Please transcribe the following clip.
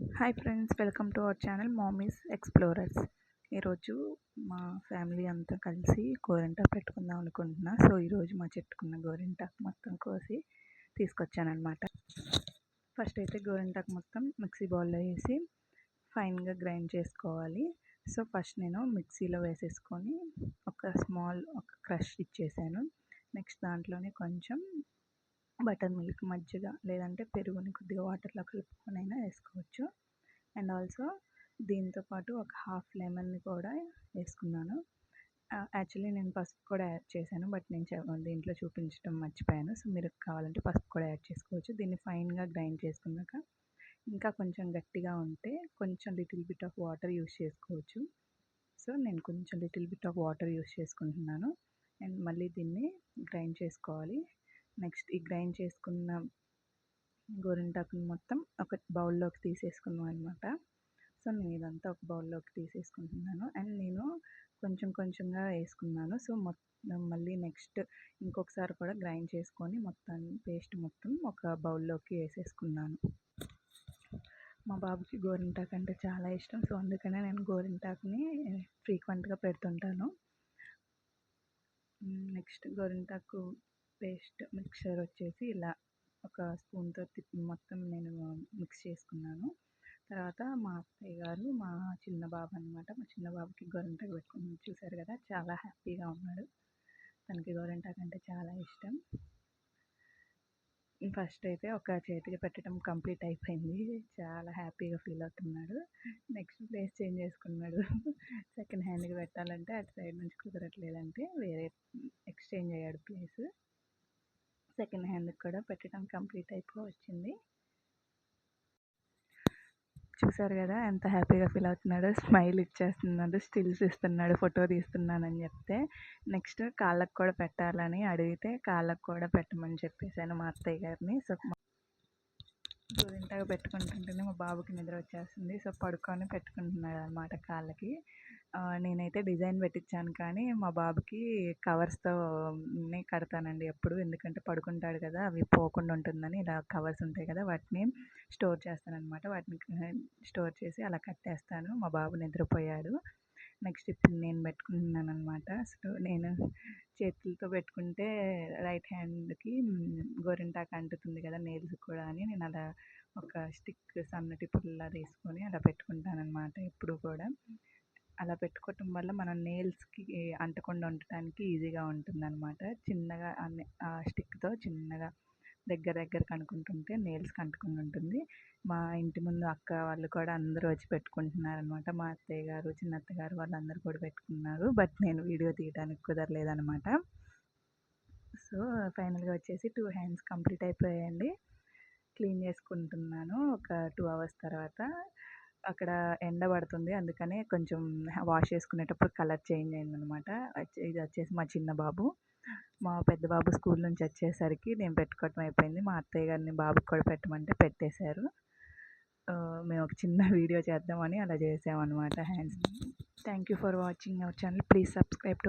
Hi friends welcome to our channel mommy's explorers ఈరోజు మా family అంతా కలిసి గోరింటా పెట్టుకుందాం అనుకుంటున్నా. సో ఈరోజు మా చెట్టుకున్న గోరింటాకు మొత్తం కోసి తీసుకొచ్చానమాట ఫస్ట్ అయితే గోరింటాకు మొత్తం మిక్సీ బౌల్లో వేసి ఫైన్గా గ్రైండ్ చేసుకోవాలి. సో ఫస్ట్ నేను మిక్సీలో వేసేసుకొని ఒక స్మాల్ ఒక క్రష్ ఇచ్చేసాను. నెక్స్ట్ దాంట్లోనే కొంచెం బటర్ మిల్క్ మజ్జిగ లేదంటే పెరుగుని కొద్దిగా వాటర్లో కలుపుకొని అయినా వేసుకోవచ్చు. అండ్ ఆల్సో దీంతో పాటు ఒక హాఫ్ లెమన్ని కూడా వేసుకున్నాను. యాక్చువల్లీ నేను పసుపు కూడా యాడ్ చేశాను బట్ నేను దీంట్లో చూపించడం మర్చిపోయాను. సో మీరు కావాలంటే పసుపు కూడా యాడ్ చేసుకోవచ్చు. దీన్ని ఫైన్గా గ్రైండ్ చేసుకున్నాక ఇంకా కొంచెం గట్టిగా ఉంటే కొంచెం little bit of water use చేసుకోవచ్చు. సో నేను కొంచెం little bit of water use చేసుకుంటున్నాను. అండ్ మళ్ళీ దీన్ని గ్రైండ్ చేసుకోవాలి. నెక్స్ట్ ఈ గ్రైండ్ చేసుకున్న గోరింటాకుని మొత్తం ఒక బౌల్లోకి తీసేసుకున్నాం అనమాట సో నేను ఇదంతా ఒక బౌల్లోకి తీసేసుకుంటున్నాను. అండ్ నేను కొంచెం కొంచెంగా వేసుకున్నాను. సో మొత్తం మళ్ళీ నెక్స్ట్ ఇంకొకసారి కూడా గ్రైండ్ చేసుకొని మొత్తం పేస్ట్ మొత్తం ఒక బౌల్లోకి వేసేసుకున్నాను. మా బాబుకి గోరింటాకు అంటే చాలా ఇష్టం. సో అందుకనే నేను గోరింటాకుని ఫ్రీక్వెంట్గా పెడుతుంటాను. నెక్స్ట్ గోరింటాకు పేస్ట్ మిక్చర్ వచ్చేసి ఇలా ఒక స్పూన్తో తిప్పి మొత్తం నేను మిక్స్ చేసుకున్నాను. తర్వాత మా అత్తయ్య గారు మా చిన్న బాబు అనమాట మా చిన్న బాబుకి గొరంటాకు పెట్టుకుని చూశారు కదా చాలా హ్యాపీగా ఉన్నాడు. తనకి గోరింటాకు అంటే చాలా ఇష్టం. ఫస్ట్ అయితే ఒక చేతికి పెట్టడం కంప్లీట్ అయిపోయింది. చాలా హ్యాపీగా ఫీల్ అవుతున్నాడు. నెక్స్ట్ ప్లేస్ చేంజ్ చేసుకున్నాడు. సెకండ్ హ్యాండ్కి పెట్టాలంటే అటు సైడ్ నుంచి కుదరట్లేదంటే వేరే ఎక్స్చేంజ్ అయ్యాడు ప్లేస్. సెకండ్ హ్యాండ్కి కూడా పెట్టడం కంప్లీట్ అయిపో వచ్చింది చూసారు కదా ఎంత హ్యాపీగా ఫీల్ అవుతున్నాడో స్మైల్ ఇచ్చేస్తున్నాడు స్టిల్స్ ఇస్తున్నాడు ఫోటో తీస్తున్నానని చెప్తే నెక్స్ట్ కాళ్ళకు కూడా పెట్టాలని అడిగితే కాళ్ళకు కూడా పెట్టమని చెప్పేశాను మా అత్తయ్య గారిని. సో గోరింటాకు పెట్టుకుంటుంటేనే మా బాబుకి నిద్ర వచ్చేస్తుంది. సో పడుకొని పెట్టుకుంటున్నాడు అనమాట కాళ్ళకి. నేనైతే డిజైన్ పెట్టించాను కానీ మా బాబుకి కవర్స్తో కడతానండి ఎప్పుడు. ఎందుకంటే పడుకుంటాడు కదా అవి పోకుండా ఉంటుందని ఇలా కవర్స్ ఉంటాయి కదా వాటిని స్టోర్ చేస్తానన్నమాట. వాటిని స్టోర్ చేసి అలా కట్టేస్తాను. మా బాబు నిద్రపోయాడు. నెక్స్ట్ ఇప్పుడు నేను పెట్టుకుంటున్నాను అనమాట సో నేను చేతులతో పెట్టుకుంటే రైట్ హ్యాండ్కి గోరింటాకు అంటుతుంది కదా నెయిల్స్ కూడా అని. నేను అలా ఒక స్టిక్ సన్నటి పుల్ల తీసుకొని అలా పెట్టుకుంటాను అనమాట ఎప్పుడు కూడా. అలా పెట్టుకోవటం వల్ల మన నెయిల్స్కి అంటకుండా ఉండటానికి ఈజీగా ఉంటుంది అనమాట చిన్నగా ఆ స్టిక్తో చిన్నగా దగ్గర దగ్గర కనుక్కుంటుంటే నెయిల్స్కి అంటుకుని ఉంటుంది. మా ఇంటి ముందు అక్క వాళ్ళు కూడా అందరూ వచ్చి పెట్టుకుంటున్నారు అనమాట మా అత్తయ్య గారు చిన్న అత్తగారు వాళ్ళందరూ కూడా పెట్టుకున్నారు. బట్ నేను వీడియో తీయడానికి కుదరలేదనమాట సో ఫైనల్గా వచ్చేసి టూ హ్యాండ్స్ కంప్లీట్ అయిపోయాయండి. క్లీన్ చేసుకుంటున్నాను. ఒక టూ అవర్స్ తర్వాత అక్కడ ఎండ పడుతుంది. అందుకనే కొంచెం వాష్ చేసుకునేటప్పుడు కలర్ చేంజ్ అయిందనమాట. ఇది వచ్చేసి మా చిన్న బాబు. మా పెద్ద బాబు స్కూల్ నుంచి వచ్చేసరికి నేను పెట్టుకోవటం అయిపోయింది. మా అత్తయ్య గారిని బాబుకి కూడా పెట్టమంటే పెట్టేశారు. మేము ఒక చిన్న వీడియో చేద్దామని అలా చేసామన్నమాట hands thank you for watching our channel please subscribe to